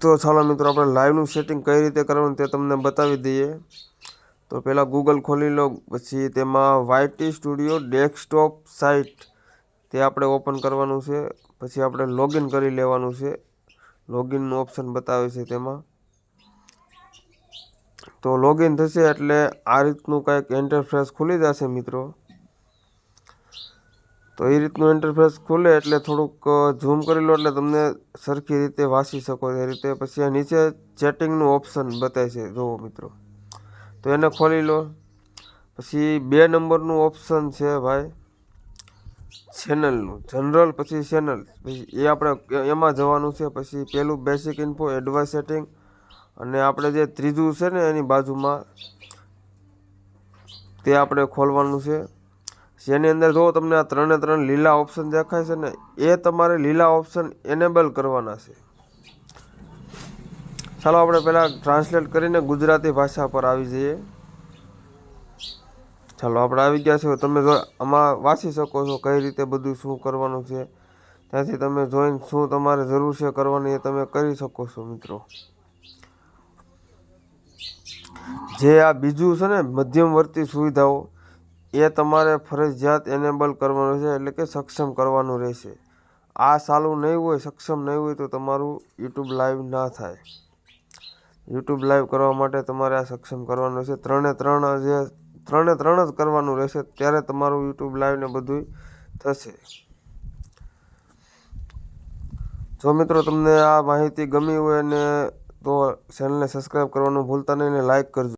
તો ચાલો મિત્રો, આપણે લાઈવનું સેટિંગ કઈ રીતે કરવાનું તે તમને બતાવી દઈએ. તો પહેલાં ગૂગલ ખોલી લો, પછી તેમાં વાયટી સ્ટુડિયો ડેસ્કટોપ સાઇટ તે આપણે ઓપન કરવાનું છે. પછી આપણે લોગિન કરી લેવાનું છે. લોગિનનું ઓપ્શન બતાવે છે તેમાં. તો લોગિન થશે એટલે આ રીતનું કંઈક એન્ટરફેસ ખુલી જશે મિત્રો. તો એ રીતનું ઇન્ટરફેસ ખુલે એટલે થોડુંક ઝૂમ કરી લો એટલે તમને સરખી રીતે વાંચી શકો એ રીતે પછી આ નીચે ચેટિંગનું ઓપ્શન બતાવે છે. જુઓ મિત્રો. તો એને ખોલી લો. પછી બે નંબરનું ઓપ્શન છે ભાઈ. ચેનલનું જનરલ પછી ચેનલ પછી એ આપણે, એમાં જવાનું છે. પછી પેલું બેસિક ઇન્ફો એડવાન્સ સેટિંગ અને આપણે જે ત્રીજું છે ને એની બાજુમાં તે આપણે ખોલવાનું છે. જેની અંદર જો તમને આ ત્રણે ત્રણ લીલા ઓપ્શન દેખાય છે ને, એ તમારે લીલા ઓપ્શન એનેબલ કરવાના છે. ચાલો આપણે પહેલાં ટ્રાન્સલેટ કરીને ગુજરાતી ભાષા પર આવી જઈએ. ચાલો, આપણે આવી ગયા છો તમે જો આમાં વાંચી શકો છો કઈ રીતે બધું શું કરવાનું છે. ત્યાંથી તમે જોઈને શું તમારે જરૂર છે કરવાની એ તમે કરી શકો છો, મિત્રો. જે આ બીજું છે ને, મધ્યમવર્તી સુવિધાઓ એ તમારે ફરજિયાત એનેબલ કરવાનું છે, એટલે કે સક્ષમ કરવાનું રહેશે. આ ચાલુ નહીં હોય, સક્ષમ નહીં હોય તો તમારું યુટ્યુબ લાઈવ ના થાય. યુટ્યુબ લાઈવ કરવા માટે તમારે આ સક્ષમ કરવાનું રહેશે. ત્રણે ત્રણ જે, ત્રણે ત્રણ જ કરવાનું રહેશે, ત્યારે તમારું યુટ્યુબ લાઈવ ને બધું થશે. જો મિત્રો તમને આ માહિતી ગમી હોય ને તો ચેનલને સબસ્ક્રાઈબ કરવાનું ભૂલતા નહીં ને લાઈક કરજો.